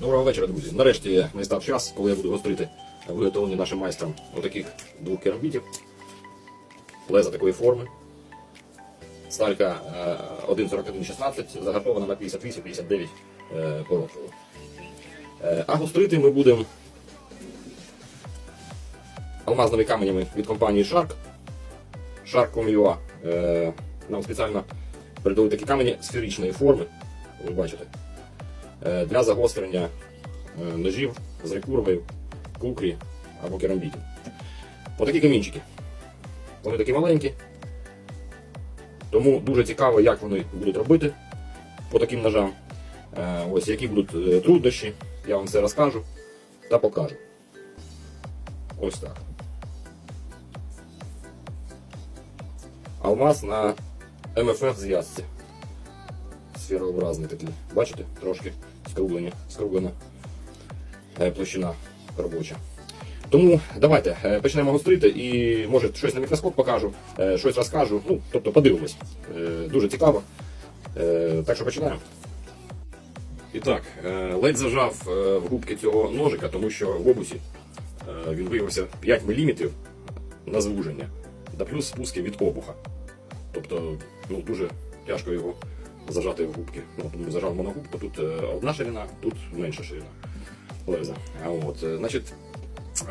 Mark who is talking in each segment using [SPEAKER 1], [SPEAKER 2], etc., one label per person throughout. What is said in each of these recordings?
[SPEAKER 1] Доброго вечора, друзі. Нарешті настав час, коли я буду гострити виготовлені нашим майстрам отаких двох керамбітів. Леза такої форми. Сталька е, 1,4116 загартована на 58-59 е, по розміру. Е, А гострити ми будемо алмазними каменями від компанії Shark. Shark.com.ua Е, Нам спеціально передали такі камені сферичної форми. Ви бачите е, для загострення е, ножів з рекурвою, кукрі або керамбітів. Отакі камінчики. Вони такі маленькі. Тому дуже цікаво, як вони будуть робити по таким ножам. Е, Ось які будуть е, труднощі, я вам все розкажу та покажу. Ось так. Алмаз на МФФ зв'язці сферообразний такий. Бачите? Трошки скруглені, скруглена е, площина робоча. Тому давайте е, почнемо гострити і може щось на мікроскоп покажу, е, щось розкажу. Ну, тобто подивимось. Дуже цікаво. Так що починаємо. І так, ледь зажав в губки цього ножика, тому що в обусі він виявився 5 мм на звуження, да плюс спуски від обуха. Тобто ну, дуже тяжко його зажати в губки. Ну, зажав моногубку, тут е, одна ширина, тут менша ширина леза. От, е, значить,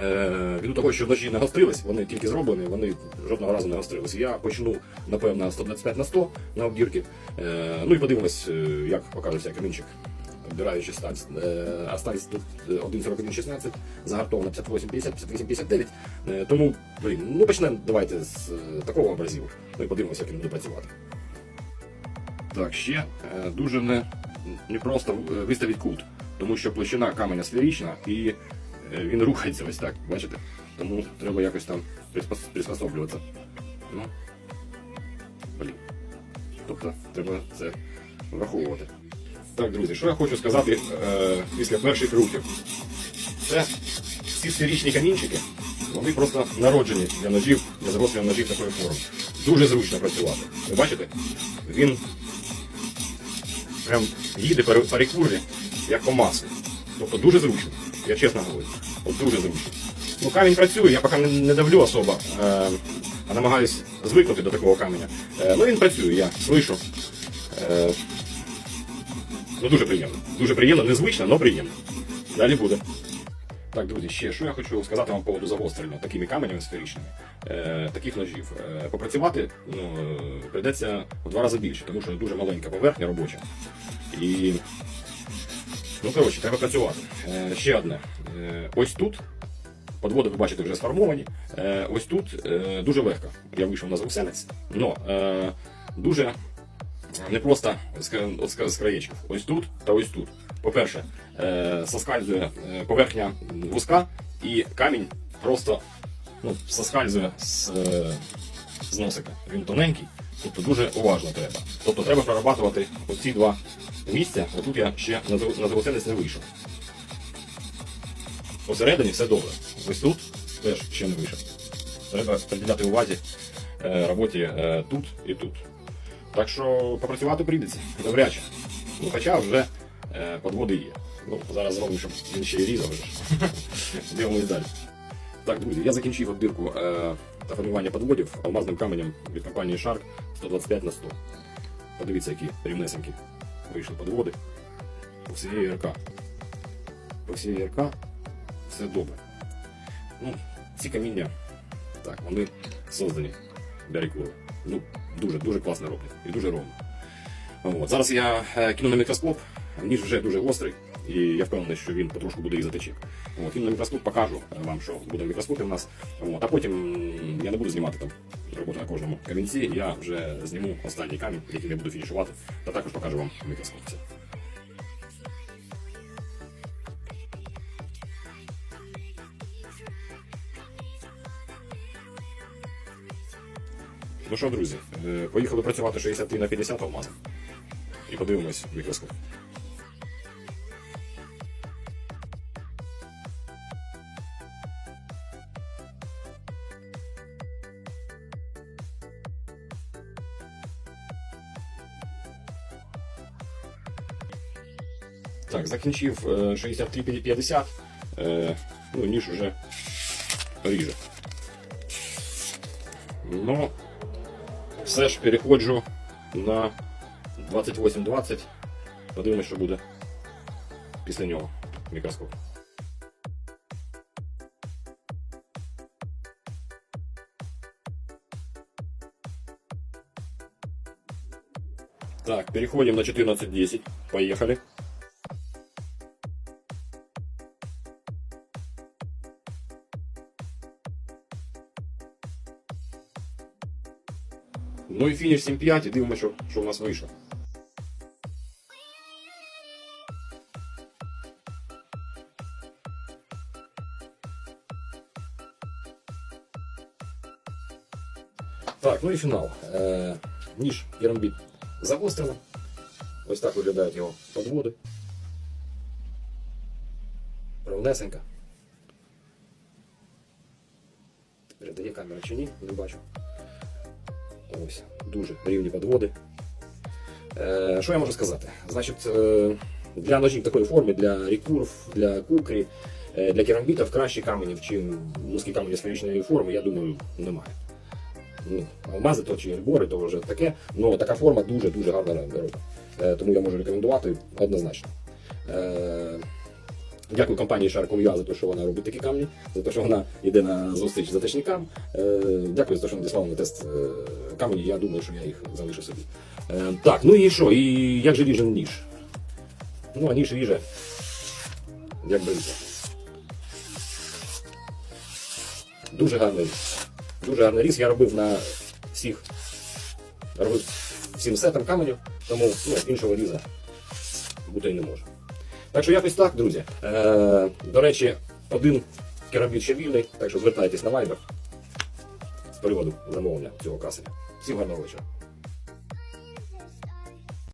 [SPEAKER 1] е, ввиду того, що ножі не гострились, вони тільки зроблені, вони жодного разу не гострились. Я почну, напевно, 125 на 100 на обдірки. Ну і подивимось, як покажеться камінчик. Обдираючи сталь. Е, А сталь тут е, 1,4116, загартована 58,50, 58,59. Е, Тому, блін, ну почнемо давайте з такого образів. Ну і подивимося, як він буде працювати. Так, ще е, дуже не, не просто е, виставити кут, тому що площина каменя сферична і е, він рухається ось так, бачите? Тому треба якось там приспособлюватися. Ну, блін. Тобто треба це враховувати. Так, друзі, що я хочу сказати е, після перших рухів? Це ці сферичні камінчики, вони просто народжені для ножів, для загострення ножів такої форми. Дуже зручно працювати. Ви бачите? Він прям їде по як по маслу. Тобто дуже зручно. Я чесно говорю. От дуже зручно. Ну, камінь працює, я поки не, давлю особо, е, а намагаюсь звикнути до такого каменя. Е, ну він працює, я слышу. Е, ну дуже приємно. Дуже приємно, незвично, але приємно. Далі буде. Так, друзі, ще що я хочу сказати вам по поводу загострення такими каменями сферичними, е, таких ножів. Е, попрацювати ну, е, прийдеться в два рази більше, тому що дуже маленька поверхня робоча. І ну, коротше, треба працювати. Е, ще одне. Е, ось тут. Подводи, ви бачите, вже сформовані. Е, ось тут е, дуже легко. Я вийшов на звуксенець, але е, дуже не просто з, з, з краєчків. Ось тут та ось тут. По-перше, е, соскальзує е, поверхня вузька і камінь просто ну, соскальзує з, е, з носика. Він тоненький, тобто дуже уважно треба. Тобто треба прорабатувати оці два місця. Отут я ще на, зв- не вийшов. Посередині все добре. Ось тут теж ще не вийшов. Треба приділяти увазі е, роботі е, тут і тут. Так що попрацювати прийдеться, добряче. Ну, хоча вже е, подводи є. Ну, зараз зробимо, щоб він ще й різав. Дивимось далі. Так, друзі, я закінчив обдирку е, та формування подводів алмазним каменем від компанії Shark 125 на 100. Подивіться, які рівнесенькі вийшли подводи по всієї РК. По всієї РК все добре. Ну, ці каміння, так, вони создані для рекорду. Ну, дуже, дуже класно роблять і дуже ровно. От. Зараз я е, кину на мікроскоп, ніж вже дуже гострий, і я впевнений, що він потрошку буде і затече. От, кину на мікроскоп, покажу е, вам, що буде в мікроскопі у нас. От, а потім я не буду знімати там роботу на кожному камінці, я вже зніму останній камінь, який я буду фінішувати, та також покажу вам в мікроскопі. Ну що, друзі, е, поїхали працювати 63 на 50 алмазом. І подивимось мікроскоп. Так, закінчив е, 63-50. Е, ну, ніж уже ріже. Ну, все ж переходжу на 28-20. Подивимось, що буде після нього мікроскоп. Так, переходим на 14.10. Поехали. Ну і фініш 7.5 і дивимося, що, що в нас вийшло. Так, ну і фінал. Е, ніж керамбіт загострено. Ось так виглядають його подводи. Ровнесенька. Передає камера чи ні, не бачу. Ось, дуже рівні подводи. Е, що я можу сказати? Значить, е, для ножів такої форми, для рекурв, для кукрі, е, для керамбітів кращі каменів, чим вузькі камені сферичної форми, я думаю, немає. Ну, алмази то чи ельбори, то вже таке. але така форма дуже-дуже гарна робить. Е, тому я можу рекомендувати однозначно. Е, Дякую компанії Shark.com.ua за те, що вона робить такі камні, за те, що вона йде на зустріч заточникам. Е, Дякую за те, що надіслала на тест камені. Я думаю, що я їх залишу собі. Так, ну і що? І як же ріже ніж? Ну, а ніж ріже, як бриться. Дуже гарний. Дуже гарний ріс. Я робив на всіх робив всім сетам каменів, тому ну, іншого різа бути й не може. Так що якось так, друзі. Е, до речі, один керамбіт ще вільний, так що звертайтесь на Viber з приводу замовлення цього каселя. Всім гарного вечора.